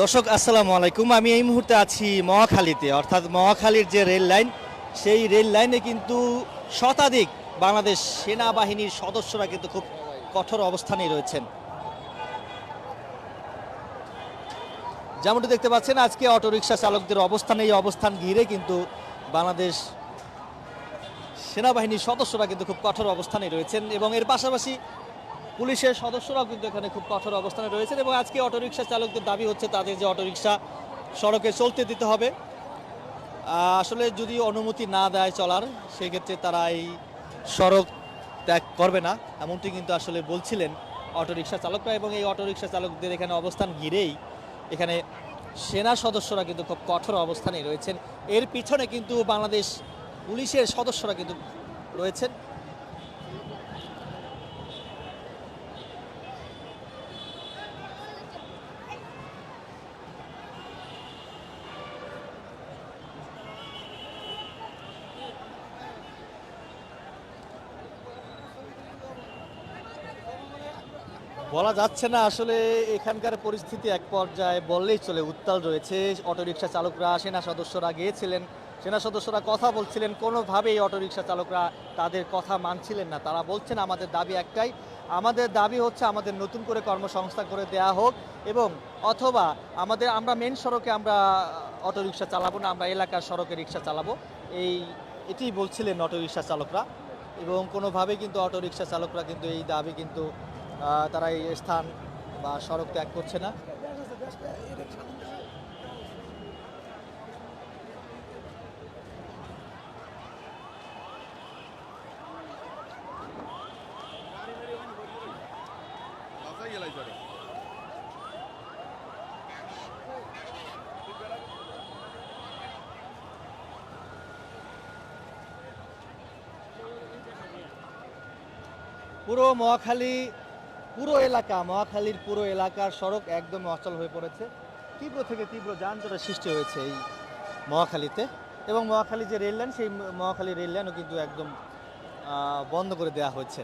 দর্শক, আসসালামু আলাইকুম। আমি এই মুহূর্তে আছি মহাখালীতে, অর্থাৎ মহাখালীর যে রেল লাইন, সেই রেল লাইনে কিন্তু শতাধিক বাংলাদেশ সেনাবাহিনীর সদস্যরা কিন্তু খুব কঠোর অবস্থানেই রয়েছেন। যেমনটি দেখতে পাচ্ছেন, আজকে অটোরিকশা চালকদের অবস্থান, এই অবস্থান ঘিরে কিন্তু বাংলাদেশ সেনাবাহিনীর সদস্যরা কিন্তু খুব কঠোর অবস্থানে রয়েছেন এবং এর পাশাপাশি পুলিশের সদস্যরাও কিন্তু এখানে খুব কঠোর অবস্থানে রয়েছেন এবং আজকে অটোরিকশা চালকদের দাবি হচ্ছে তাদের যে অটোরিকশা সড়কে চলতে দিতে হবে। আসলে যদি অনুমতি না দেয় চলার, সেক্ষেত্রে তারা এই সড়ক ত্যাগ করবে না, এমনটি কিন্তু আসলে বলছিলেন অটোরিকশা চালকরা এবং এই অটোরিকশা চালকদের এখানে অবস্থান ঘিরেই এখানে সেনা সদস্যরা কিন্তু খুব কঠোর অবস্থানে রয়েছেন। এর পিছনে কিন্তু বাংলাদেশ পুলিশের সদস্যরা কিন্তু রয়েছেন। বলা যাচ্ছে না, আসলে এখানকার পরিস্থিতি এক পর্যায়ে বললেই চলে, উত্তাল রয়েছে। অটোরিকশা চালকরা, সেনা সদস্যরা গিয়েছিলেন, সেনা সদস্যরা কথা বলছিলেন, কোনোভাবেই অটোরিকশা চালকরা তাদের কথা মানছিলেন না। তারা বলছেন, আমাদের দাবি একটাই, আমাদের দাবি হচ্ছে আমাদের নতুন করে কর্মসংস্থান করে দেয়া হোক এবং অথবা আমাদের, আমরা মেন সড়কে আমরা অটোরিকশা চালাবো না, আমরা এলাকার সড়কে রিক্সা চালাবো। এই এটি বলছিলেন অটোরিকশা চালকরা এবং কোনোভাবে কিন্তু অটোরিকশা চালকরা কিন্তু এই দাবি কিন্তু তারা এই স্থান বা সড়ক ত্যাগ করছে না। পুরো মহাখালী পুরো এলাকা, মহাখালীর পুরো এলাকার সড়ক একদম অচল হয়ে পড়েছে। তীব্র থেকে তীব্র যানজটের সৃষ্টি হয়েছে এই মহাখালীতে এবং মহাখালী যে রেললাইন সেই মহাখালী রেললাইনও কিন্তু একদম বন্ধ করে দেওয়া হয়েছে।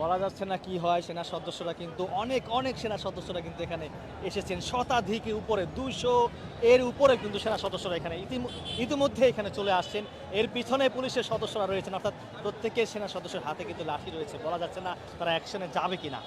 বলা যাচ্ছে না কি হয় সেনা সদস্যরা কিন্তু, অনেক অনেক সেনা সদস্যরা কিন্তু এখানে এসেছেন। শতাধিক উপরে দুশো এর উপরে কিন্তু সেনা সদস্যরা এখানে ইতিম- ইতিমধ্যে এখানে চলে আসছেন। এর পিছনে পুলিশের সদস্যরা রয়েছেন, অর্থাৎ প্রত্যেকের সেনা সদস্যের হাতে কিন্তু লাঠি রয়েছে। বলা যাচ্ছে না তারা অ্যাকশনে যাবে কিনা।